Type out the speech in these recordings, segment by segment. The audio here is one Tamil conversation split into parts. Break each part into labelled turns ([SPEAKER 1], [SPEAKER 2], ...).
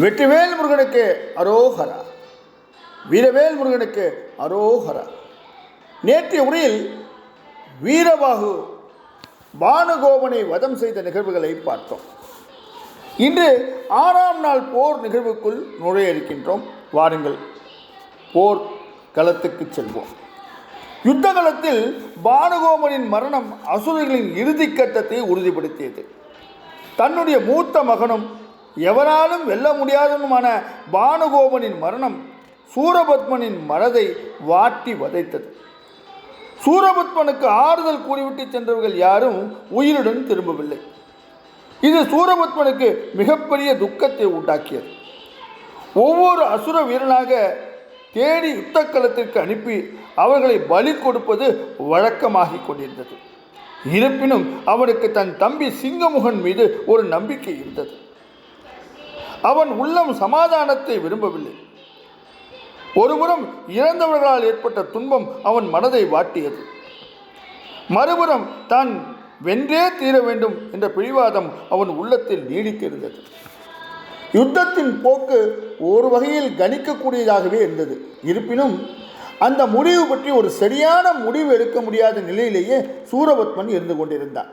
[SPEAKER 1] வெற்றிவேல் முருகனுக்கு அரோகரா. வீரவேல் முருகனுக்கு அரோகரா. நேற்றைய உரையில் வீரபாகு பானுகோபனை வதம் செய்த நிகழ்வுகளை பார்த்தோம். இன்று ஆறாம் நாள் போர் நிகழ்வுக்குள் நுழைய இருக்கின்றோம். வாருங்கள் போர் களத்துக்கு செல்வோம். யுத்த களத்தில் பானுகோமனின் மரணம் அசுரர்களின் இறுதி கட்டத்தை உறுதிப்படுத்தியது. தன்னுடைய மூத்த மகனும் எவராலும் வெல்ல முடியாதவனுமான பானுகோபனின் மரணம் சூரபத்மனின் மனதை வாட்டி வதைத்தது. சூரபத்மனுக்கு ஆறுதல் கூறிவிட்டு சென்றவர்கள் யாரும் உயிருடன் திரும்பவில்லை. இது சூரபத்மனுக்கு மிகப்பெரிய துக்கத்தை உண்டாக்கியது. ஒவ்வொரு அசுர வீரனாக தேடி யுத்தக்களத்திற்கு அனுப்பி அவர்களை பலி கொடுப்பது வழக்கமாகி கொண்டிருந்தது. இருப்பினும் அவனுக்கு தன் தம்பி சிங்கமுகன் மீது ஒரு நம்பிக்கை இருந்தது. அவன் உள்ளம் சமாதானத்தை விரும்பவில்லை. ஒருபுறம் இறந்தவர்களால் ஏற்பட்ட துன்பம் அவன் மனதை வாட்டியது. மறுபுறம் தான் வென்றே தீர வேண்டும் என்ற பிடிவாதம் அவன் உள்ளத்தில் நீடித்திருந்தது. யுத்தத்தின் போக்கு ஒரு வகையில் கணிக்கக்கூடியதாகவே இருந்தது. இருப்பினும் அந்த முடிவு பற்றி ஒரு சரியான முடிவு எடுக்க முடியாத நிலையிலேயே சூரபத்மன் இருந்து கொண்டிருந்தான்.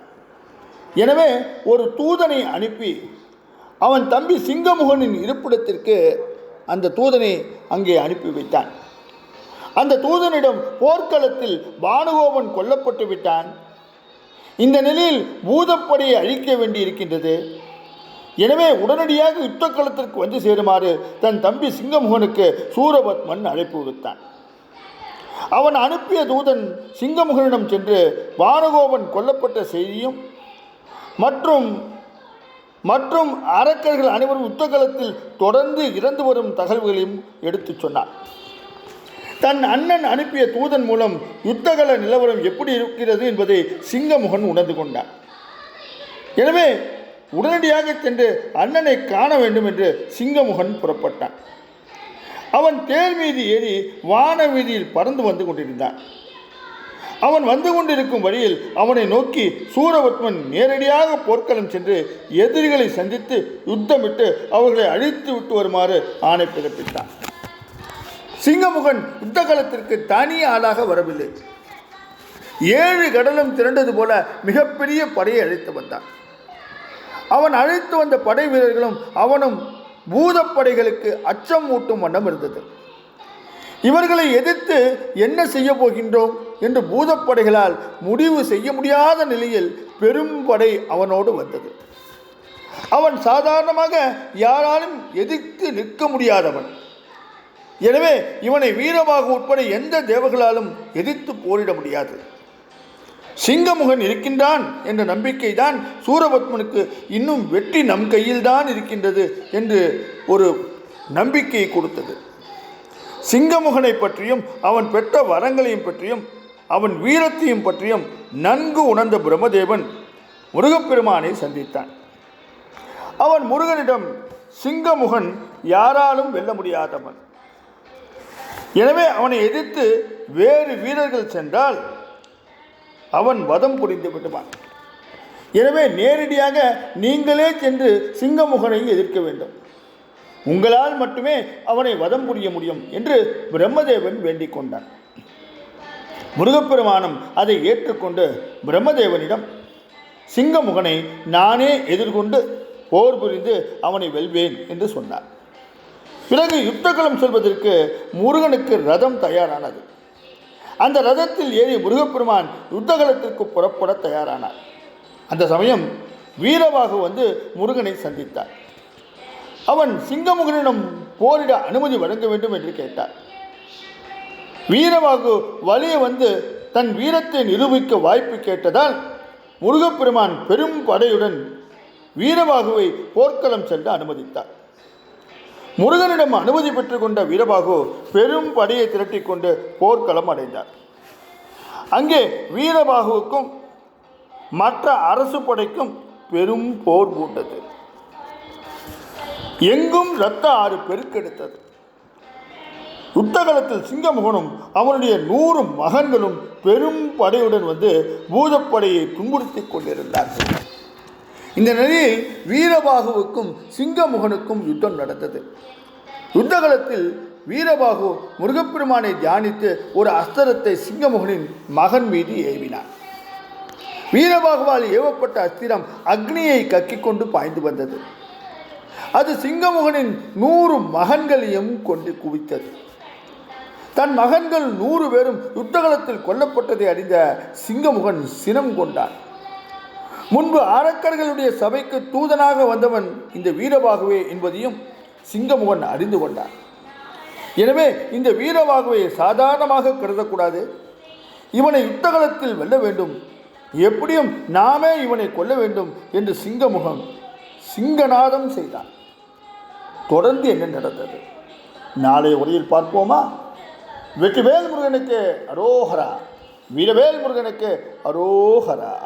[SPEAKER 1] எனவே ஒரு தூதனை அனுப்பி அவன் தம்பி சிங்கமுகனின் இருப்பிடத்திற்கு அந்த தூதனை அங்கே அனுப்பி வைத்தான். அந்த தூதனிடம் போர்க்களத்தில் பானுகோபன் கொல்லப்பட்டு விட்டான். இந்த நிலையில் பூதப்படையை அழிக்க வேண்டியிருக்கின்றது எனவே உடனடியாக யுத்தக்களத்திற்கு வந்து சேருமாறு தன் தம்பி சிங்கமுகனுக்கு சூரபத்மன் அழைப்பு விடுத்தான். அவன் அனுப்பிய தூதன் சிங்கமுகனிடம் சென்று வானகோபன் கொல்லப்பட்ட செய்தியும் மற்றும் மற்றும் அரக்கர்கள் அனைவரும் யுத்தகலத்தில் தொடர்ந்து இறந்து வரும் தகவல்களையும் எடுத்துச் சொன்னார். தன் அண்ணன் அனுப்பிய தூதன் மூலம் யுத்தகல நிலவரம் எப்படி இருக்கிறது என்பதை சிங்கமுகன் உணர்ந்து கொண்டான். எனவே உடனடியாக சென்று அண்ணனை காண வேண்டும் என்று சிங்கமுகன் புறப்பட்டான். அவன் தேர் மீது ஏறி வான வீதியில் பறந்து வந்து கொண்டிருந்தான். அவன் வந்து கொண்டிருக்கும் வழியில் அவனை நோக்கி சூரபத்மன் நேரடியாக போர்க்களம் சென்று எதிரிகளை சந்தித்து யுத்தமிட்டு அவர்களை அழித்து விட்டு வருமாறு ஆணை பிறப்பித்தான். சிங்கமுகன் யுத்தகலத்திற்கு தனி ஆளாக வரவில்லை. ஏழு கடலும் திரண்டது போல மிகப்பெரிய படையை அழைத்து வந்தான். அவன் அழைத்து வந்த படை வீரர்களும் அவனும் பூதப்படைகளுக்கு அச்சம் ஊட்டும் வண்ணம் இருந்தது. இவர்களை எதிர்த்து என்ன செய்ய போகின்றோம் என்று பூதப்படைகளால் முடிவு செய்ய முடியாத நிலையில் பெரும் படை அவனோடு வந்தது. அவன் சாதாரணமாக யாராலும் எதிர்த்து நிற்க முடியாதவன். எனவே இவனை வீரமாக உட்பட எந்த தேவர்களாலும் எதிர்த்து போரிட முடியாது. சிங்கமுகன் இருக்கின்றான் என்ற நம்பிக்கை தான் சூரபத்மனுக்கு இன்னும் வெற்றி நம் கையில்தான் இருக்கின்றது என்று ஒரு நம்பிக்கையை கொடுத்தது. சிங்கமுகனை பற்றியும் அவன் பெற்ற வரங்களையும் பற்றியும் அவன் வீரத்தையும் பற்றியும் நன்கு உணர்ந்த பிரம்மதேவன் முருகப்பெருமானை சந்தித்தான். அவன் முருகனிடம் சிங்கமுகன் யாராலும் வெல்ல முடியாதவன். எனவே அவனை எதிர்த்து வேறு வீரர்கள் சென்றால் அவன் வதம் புரிந்து விடுவான். எனவே நேரடியாக நீங்களே சென்று சிங்கமுகனை எதிர்க்க வேண்டும். உங்களால் மட்டுமே அவனை வதம் புரிய முடியும் என்று பிரம்மதேவன் வேண்டிக் கொண்டான். முருகப்பெருமானம் அதை ஏற்றுக்கொண்டு பிரம்மதேவனிடம் சிங்கமுகனை நானே எதிர்கொண்டு போர் புரிந்து அவனை வெல்வேன் என்று சொன்னார். பிறகு யுத்தகலம் சொல்வதற்கு முருகனுக்கு ரதம் தயாரானது. அந்த ரதத்தில் ஏறி முருகப்பெருமான் யுத்தகலத்திற்கு புறப்பட தயாரானார். அந்த சமயம் வீரவாகு வந்து முருகனை சந்தித்தார். அவன் சிங்கமுகனிடம் போரிட அனுமதி வழங்க வேண்டும் என்று கேட்டார். வீரபாகு வலிய வந்து தன் வீரத்தை நிரூபிக்க வாய்ப்பு கேட்டதால் முருகப்பெருமான் பெரும் படையுடன் வீரபாகுவை போர்க்களம் சென்று அனுமதித்தார். முருகனிடம் அனுமதி பெற்றுக்கொண்ட வீரபாகு பெரும் படையை திரட்டி கொண்டு போர்க்களம் அடைந்தார். அங்கே வீரபாகுவுக்கும் மற்ற அரசு படைக்கும் பெரும் போர் மூட்டது எங்கும் இரத்த ஆறு பெருக்கெடுத்தது. யுத்தகலத்தில் சிங்கமுகனும் அவனுடைய நூறு மகன்களும் பெரும் படையுடன் வந்து பூதப்படையை துன்புறுத்திக் கொண்டிருந்தார்கள். இந்த நிலையில் வீரபாகுவுக்கும் சிங்கமுகனுக்கும் யுத்தம் நடந்தது. யுத்தகலத்தில் வீரபாகு முருகப்பெருமானை தியானித்து ஒரு அஸ்திரத்தை சிங்கமுகனின் மகன் மீது ஏவினார் வீரபாகுவால் ஏவப்பட்ட அஸ்திரம் அக்னியை கக்கிக்கொண்டு பாய்ந்து வந்தது. அது சிங்கமுகனின் நூறு மகன்களையும் கொண்டு குவித்தது. தன் மகன்கள் நூறு பேரும் யுத்தகலத்தில் கொல்லப்பட்டதை அறிந்த சிங்கமுகன் சினம் கொண்டான். முன்பு அரக்கர்களுடைய சபைக்கு தூதனாக வந்தவன் இந்த வீரபாகுவே என்பதையும் சிங்கமுகன் அறிந்து கொண்டான். எனவே இந்த வீரபாகுவை சாதாரணமாக கருதக்கூடாது. இவனை யுத்தகலத்தில் வெல்ல வேண்டும். எப்படியும் நாமே இவனை கொல்ல வேண்டும் என்று சிங்கமுகம் சிங்கநாதம் செய்தான். தொடர்ந்து என்ன நடந்தது? நாளைய உரையில் பார்ப்போமா? வெற்றிவேல் முருகனுக்கு அரோஹரா. வீரவேல் முருகனுக்கு அரோஹரா.